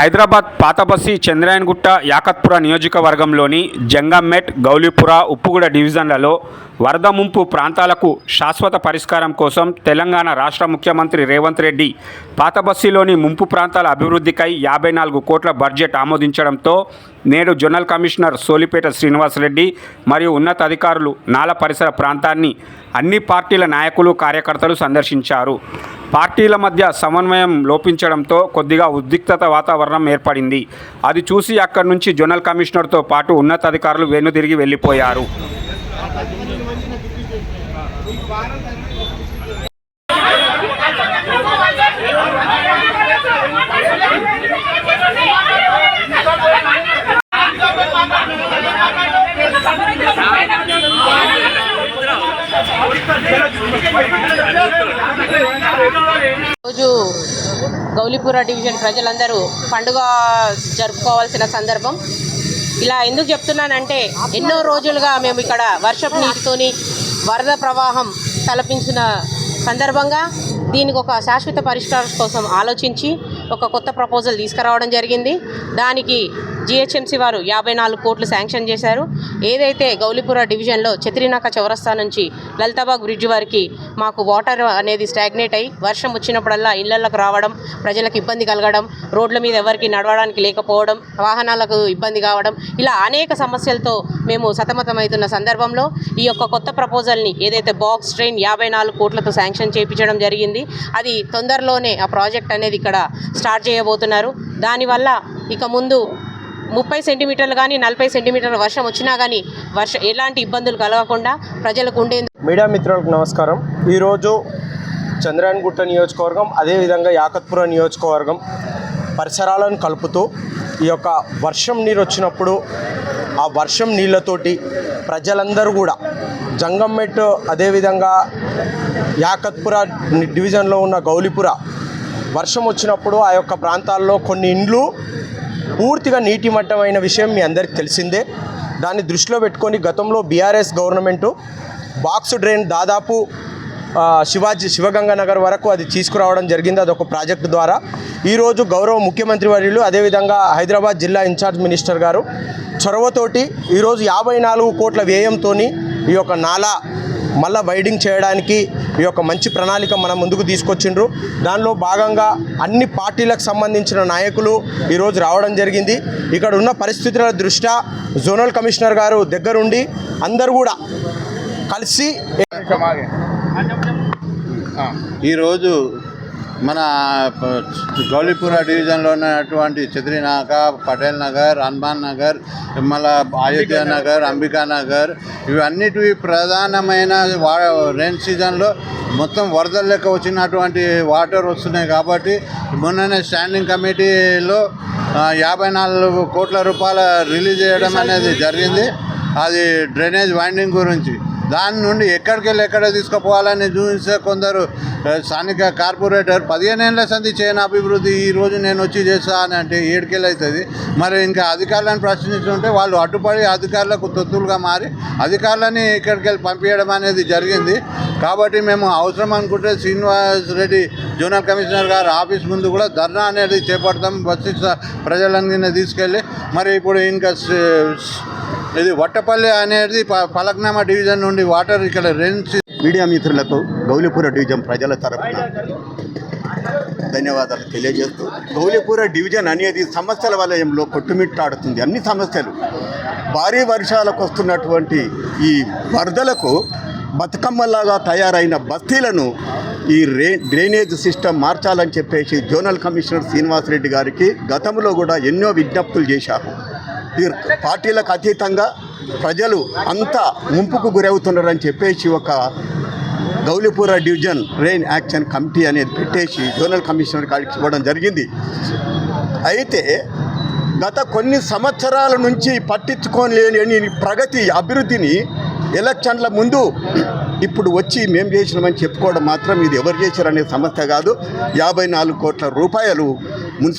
హైదరాబాద్ పాతబస్సి చంద్రాయన్గుట్ట యాకత్పుర నియోజకవర్గంలోని జంగంమెట్ గౌలీపుర ఉప్పుగూడ డివిజన్లలో వరద ముంపు ప్రాంతాలకు శాశ్వత పరిష్కారం కోసం తెలంగాణ రాష్ట్ర ముఖ్యమంత్రి రేవంత్ రెడ్డి పాతబస్సిలోని ముంపు ప్రాంతాల అభివృద్ధికై యాభై నాలుగు కోట్ల బడ్జెట్ ఆమోదించడంతో నేడు జోనల్ కమిషనర్ సోలిపేట శ్రీనివాసరెడ్డి మరియు ఉన్నతాధికారులు నాల పరిసర ప్రాంతాన్ని అన్ని పార్టీల నాయకులు కార్యకర్తలు సందర్శించారు. పార్టీల మధ్య సమన్వయం లోపించడంతో కొద్దిగా ఉద్రిక్తత వాతావరణం ఏర్పడింది. అది చూసి అక్కడి నుంచి జోనల్ కమిషనర్తో పాటు ఉన్నతాధికారులు వెనుదిరిగి వెళ్ళిపోయారు. రోజు గౌలీపుర డివిజన్ ప్రజలందరూ పండుగ జరుపుకోవాల్సిన సందర్భం. ఇలా ఎందుకు చెప్తున్నానంటే ఎన్నో రోజులుగా మేము ఇక్కడ వర్షపు నీటితోని వరద ప్రవాహం తలపించిన సందర్భంగా దీనికి ఒక శాశ్వత పరిష్కారం కోసం ఆలోచించి ఒక కొత్త ప్రపోజల్ తీసుకురావడం జరిగింది. దానికి జిహెచ్ఎంసీ వారు యాభై నాలుగు కోట్లు శాంక్షన్ చేశారు. ఏదైతే గౌలిపుర డివిజన్లో చత్రినాక చౌరస్తా నుంచి లలితాబాగ్ బ్రిడ్జ్ వరకు మాకు వాటర్ అనేది స్టాగ్నేట్ అయ్యి వర్షం వచ్చినప్పుడల్లా ఇళ్ళలకు రావడం ప్రజలకు ఇబ్బంది కలగడం రోడ్ల మీద ఎవరికి నడవడానికి లేకపోవడం వాహనాలకు ఇబ్బంది కావడం ఇలా అనేక సమస్యలతో మేము సతమతమవుతున్న సందర్భంలో ఈ యొక్క కొత్త ప్రపోజల్ని ఏదైతే బాక్స్ ట్రైన్ యాభై నాలుగు కోట్లతో శాంక్షన్ చేయించడం జరిగింది. అది తొందరలోనే ఆ ప్రాజెక్ట్ అనేది ఇక్కడ స్టార్ట్ చేయబోతున్నారు. దానివల్ల ఇక ముందు ముప్పై సెంటీమీటర్లు కానీ నలభై సెంటీమీటర్ల వర్షం వచ్చినా కానీ వర్ష ఎలాంటి ఇబ్బందులు కలగకుండా ప్రజలకు ఉండేందుకు మీడియా మిత్రులకు నమస్కారం. ఈరోజు చంద్రాయణగుట్ట నియోజకవర్గం అదేవిధంగా యాకత్పుర నియోజకవర్గం పరిసరాలను కలుపుతూ ఈ యొక్క వర్షం నీరు వచ్చినప్పుడు ఆ వర్షం నీళ్ళతోటి ప్రజలందరూ కూడా జంగంమెట్ అదేవిధంగా యాకత్పుర డివిజన్లో ఉన్న గౌలిపుర వర్షం వచ్చినప్పుడు ఆ యొక్క ప్రాంతాల్లో కొన్ని ఇండ్లు పూర్తిగా నీటి మట్టమైన విషయం మీ అందరికి తెలిసిందే. దాన్ని దృష్టిలో పెట్టుకొని గతంలో బీఆర్ఎస్ గవర్నమెంటు బాక్స్ డ్రైన్ దాదాపు శివాజీ శివగంగా నగర్ వరకు అది తీసుకురావడం జరిగింది. అదొక ప్రాజెక్టు ద్వారా. ఈరోజు గౌరవ ముఖ్యమంత్రి వర్యులు అదేవిధంగా హైదరాబాద్ జిల్లా ఇన్ఛార్జ్ మినిస్టర్ గారు చొరవతోటి ఈరోజు యాభై నాలుగు కోట్ల వ్యయంతో ఈ యొక్క నాలా మళ్ళీ వైడింగ్ చేయడానికి ఈ యొక్క మంచి ప్రణాళిక మన ముందుకు తీసుకొచ్చిండ్రు. దానిలో భాగంగా అన్ని పార్టీలకు సంబంధించిన నాయకులు ఈరోజు రావడం జరిగింది. ఇక్కడ ఉన్న పరిస్థితుల దృష్ట్యా జోనల్ కమిషనర్ గారు దగ్గరుండి అందరూ కూడా కలిసి ఈరోజు మన గౌలీపుర డివిజన్లో ఉన్నటువంటి చత్రినాక పటేల్ నగర్ హనుమాన్ నగర్ మళ్ళా అయోధ్య నగర్. అంబికా నగర్ ఇవన్నిటివి ప్రధానమైన వా రెయిన్ సీజన్లో మొత్తం వరదలు లెక్క వచ్చినటువంటి వాటర్ వస్తున్నాయి కాబట్టి మొన్ననే స్టాండింగ్ కమిటీలో యాభై నాలుగు కోట్ల రూపాయల రిలీజ్ చేయడం అనేది జరిగింది. అది డ్రైనేజ్ వైండింగ్ గురించి. దాని నుండి ఎక్కడికి వెళ్ళి ఎక్కడ తీసుకుపోవాలని చూపిస్తే కొందరు స్థానిక కార్పొరేటర్ పదిహేను ఏళ్ళ సంధి చేయని అభివృద్ధి ఈ రోజు నేను వచ్చి చేస్తా అని అంటే ఏడుకెళ్ళి అవుతుంది. మరి ఇంకా అధికారులను ప్రశ్నిస్తుంటే వాళ్ళు అడ్డుపడి అధికారులకు తొత్తులుగా మారి అధికారులని ఇక్కడికి వెళ్ళి పంపించడం అనేది జరిగింది. కాబట్టి మేము అవసరం అనుకుంటే శ్రీనివాస్ రెడ్డి జోనల్ కమిషనర్ గారు ఆఫీస్ ముందు కూడా ధర్నా అనేది చేపడతాం బస్సు ప్రజలన్నీ తీసుకెళ్ళి. మరి ఇప్పుడు ఇంకా ఇది వట్టపల్లి అనేది ప- పలక్నామా డివిజన్ నుండి వాటర్ ఇక్కడ రెన్స్ మీడియా మిత్రులకు గౌలిపుర డివిజన్ ప్రజల తరపున ధన్యవాదాలు తెలియజేస్తూ గౌలిపుర డివిజన్ అనేది సమస్యల వలయంలో కొట్టుమిట్టాడుతుంది. అన్ని సమస్యలు. భారీ వర్షాలకు వస్తున్నటువంటి ఈ వరదలకు బతుకమ్మలాగా తయారైన బస్తీలను ఈ రే డ్రైనేజ్ సిస్టమ్ మార్చాలని చెప్పేసి జోనల్ కమిషనర్ శ్రీనివాసరెడ్డి గారికి గతంలో కూడా ఎన్నో విజ్ఞప్తులు చేశారు. పార్టీలకు అతీతంగా ప్రజలు అంతా ముంపుకు గురవుతున్నారని చెప్పేసి ఒక Gowlipura division rain action committee అనేది పెట్టేసి జోనల్ కమిషనర్ కాడికి ఇవ్వడం జరిగింది. అయితే గత కొన్ని సంవత్సరాల నుంచి పట్టించుకోలేని ప్రగతి అభివృద్ధిని ఎలక్షన్ల ముందు ఇప్పుడు వచ్చి మేము చేసినామని చెప్పుకోవడం మాత్రం ఇది ఎవరు చేశారనే సమస్య కాదు. యాభై నాలుగు కోట్ల రూపాయలు మున్సిపల్